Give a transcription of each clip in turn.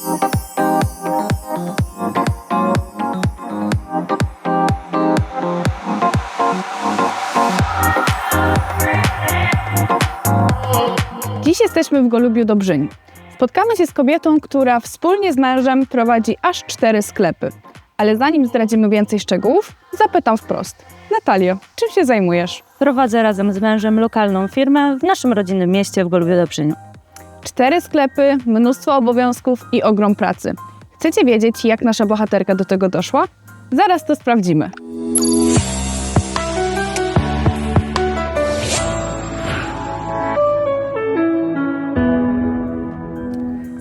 Dziś jesteśmy w Golubiu Dobrzyń. Spotkamy się z kobietą, która wspólnie z mężem prowadzi aż cztery sklepy. Ale zanim zdradzimy więcej szczegółów, zapytam wprost. Natalio, czym się zajmujesz? Prowadzę razem z mężem lokalną firmę w naszym rodzinnym mieście w Golubiu Dobrzyniu. Cztery sklepy, mnóstwo obowiązków i ogrom pracy. Chcecie wiedzieć, jak nasza bohaterka do tego doszła? Zaraz to sprawdzimy.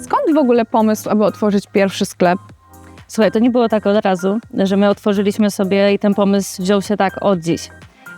Skąd w ogóle pomysł, aby otworzyć pierwszy sklep? Słuchaj, to nie było tak od razu, że my otworzyliśmy sobie i ten pomysł wziął się tak od dziś.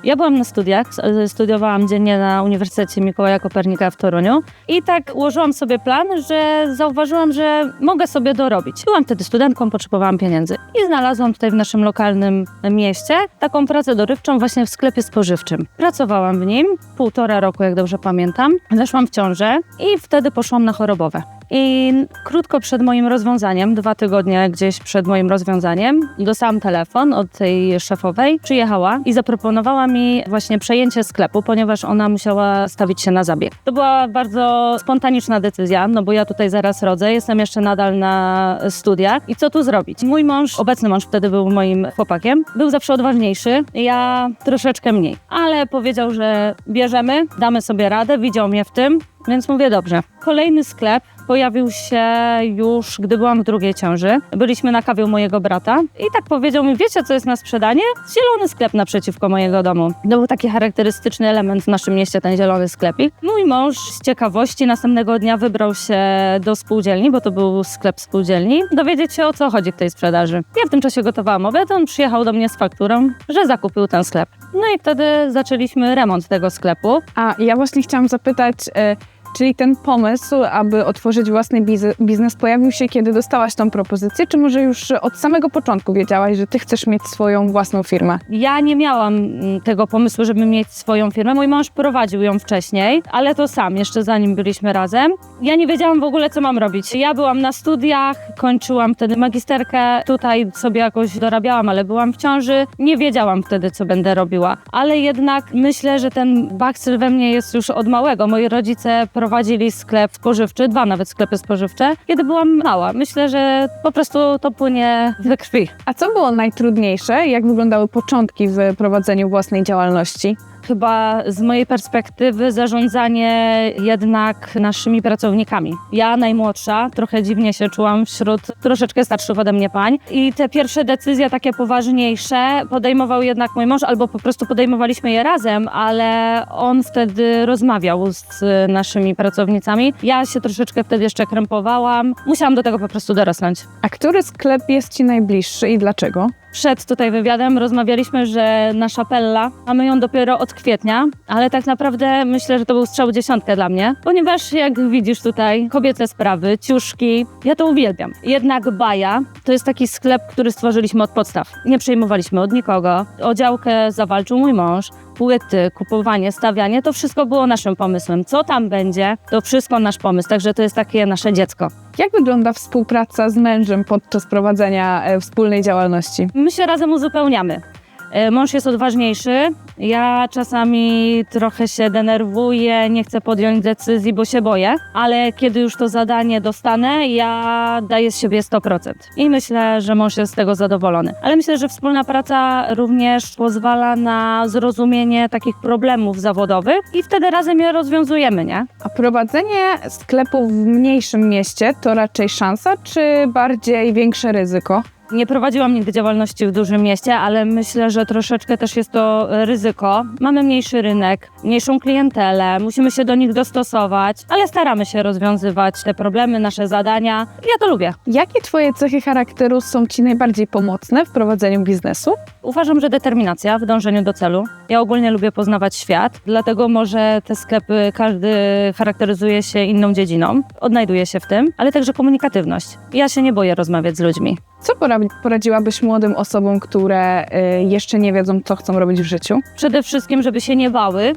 Ja byłam na studiach, studiowałam dziennie na Uniwersytecie Mikołaja Kopernika w Toruniu i tak ułożyłam sobie plan, że zauważyłam, że mogę sobie dorobić. Byłam wtedy studentką, potrzebowałam pieniędzy i znalazłam tutaj w naszym lokalnym mieście taką pracę dorywczą właśnie w sklepie spożywczym. Pracowałam w nim półtora roku, jak dobrze pamiętam. Zeszłam w ciążę i wtedy poszłam na chorobowe. I krótko przed moim rozwiązaniem, dwa tygodnie gdzieś przed moim rozwiązaniem, dostałam telefon od tej szefowej, przyjechała i zaproponowała mi właśnie przejęcie sklepu, ponieważ ona musiała stawić się na zabieg. To była bardzo spontaniczna decyzja, no bo ja tutaj zaraz rodzę, jestem jeszcze nadal na studiach i co tu zrobić? Mój mąż, obecny mąż wtedy był moim chłopakiem, był zawsze odważniejszy, ja troszeczkę mniej, ale powiedział, że bierzemy, damy sobie radę, widział mnie w tym, więc mówię dobrze. Kolejny sklep pojawił się już, gdy byłam w drugiej ciąży. Byliśmy na kawie u mojego brata i tak powiedział mi, wiecie co jest na sprzedanie? Zielony sklep naprzeciwko mojego domu. To był taki charakterystyczny element w naszym mieście, ten zielony sklepik. Mój mąż z ciekawości następnego dnia wybrał się do spółdzielni, bo to był sklep spółdzielni, dowiedzieć się o co chodzi w tej sprzedaży. Ja w tym czasie gotowałam obiad, on przyjechał do mnie z fakturą, że zakupił ten sklep. No i wtedy zaczęliśmy remont tego sklepu. A ja właśnie chciałam zapytać, e, czyli ten pomysł, aby otworzyć własny biznes pojawił się, kiedy dostałaś tą propozycję, czy może już od samego początku wiedziałaś, że ty chcesz mieć swoją własną firmę? Ja nie miałam mm, tego pomysłu, żeby mieć swoją firmę. Mój mąż prowadził ją wcześniej, ale to sam, jeszcze zanim byliśmy razem. Ja nie wiedziałam w ogóle, co mam robić. Ja byłam na studiach, kończyłam wtedy magisterkę, tutaj sobie jakoś dorabiałam, ale byłam w ciąży. Nie wiedziałam wtedy, co będę robiła. Ale jednak myślę, że ten bakcyl we mnie jest już od małego. Moi rodzice prowadzili sklep spożywczy, dwa nawet sklepy spożywcze, kiedy byłam mała. Myślę, że po prostu to płynie we krwi. A co było najtrudniejsze? Jak wyglądały początki w prowadzeniu własnej działalności? Chyba z mojej perspektywy zarządzanie jednak naszymi pracownikami. Ja najmłodsza, trochę dziwnie się czułam wśród troszeczkę starszych ode mnie pań i te pierwsze decyzje takie poważniejsze podejmował jednak mój mąż albo po prostu podejmowaliśmy je razem, ale on wtedy rozmawiał z naszymi pracownicami. Ja się troszeczkę wtedy jeszcze krępowałam. Musiałam do tego po prostu dorosnąć. A który sklep jest ci najbliższy i dlaczego? Przed tutaj wywiadem rozmawialiśmy, że nasza Pella, mamy ją dopiero od kwietnia, ale tak naprawdę myślę, że to był strzał dziesiątkę dla mnie, ponieważ jak widzisz tutaj, kobiece sprawy, ciuszki, ja to uwielbiam. Jednak Baja to jest taki sklep, który stworzyliśmy od podstaw. Nie przejmowaliśmy od nikogo. O działkę zawalczył mój mąż, płyty, kupowanie, stawianie, to wszystko było naszym pomysłem. Co tam będzie, to wszystko nasz pomysł, także to jest takie nasze dziecko. Jak wygląda współpraca z mężem podczas prowadzenia e, wspólnej działalności? My się razem uzupełniamy. E, Mąż jest odważniejszy. Ja czasami trochę się denerwuję, nie chcę podjąć decyzji, bo się boję, ale kiedy już to zadanie dostanę, ja daję z siebie 100%. I myślę, że mąż jest z tego zadowolony. Ale myślę, że wspólna praca również pozwala na zrozumienie takich problemów zawodowych i wtedy razem je rozwiązujemy, nie? A prowadzenie sklepu w mniejszym mieście to raczej szansa, czy bardziej większe ryzyko? Nie prowadziłam nigdy działalności w dużym mieście, ale myślę, że troszeczkę też jest to ryzyko. Mamy mniejszy rynek, mniejszą klientelę, musimy się do nich dostosować, ale staramy się rozwiązywać te problemy, nasze zadania. Ja to lubię. Jakie twoje cechy charakteru są ci najbardziej pomocne w prowadzeniu biznesu? Uważam, że determinacja w dążeniu do celu. Ja ogólnie lubię poznawać świat, dlatego może te sklepy każdy charakteryzuje się inną dziedziną, odnajduje się w tym, ale także komunikatywność. Ja się nie boję rozmawiać z ludźmi. Co pora- poradziłabyś młodym osobom, które y, jeszcze nie wiedzą, co chcą robić w życiu? Przede wszystkim, żeby się nie bały,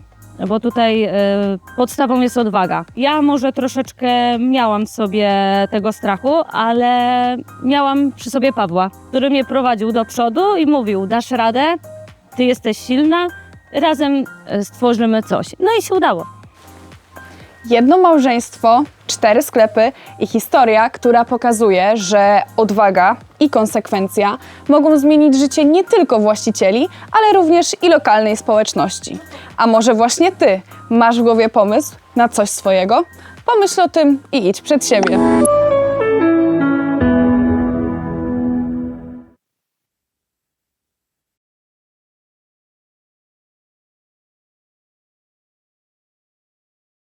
bo tutaj e, podstawą jest odwaga. Ja może troszeczkę miałam w sobie tego strachu, ale miałam przy sobie Pawła, który mnie prowadził do przodu i mówił: Dasz radę, ty jesteś silna, razem e, stworzymy coś. No i się udało. Jedno małżeństwo, cztery sklepy i historia, która pokazuje, że odwaga i konsekwencja mogą zmienić życie nie tylko właścicieli, ale również i lokalnej społeczności. A może właśnie ty masz w głowie pomysł na coś swojego? Pomyśl o tym i idź przed siebie.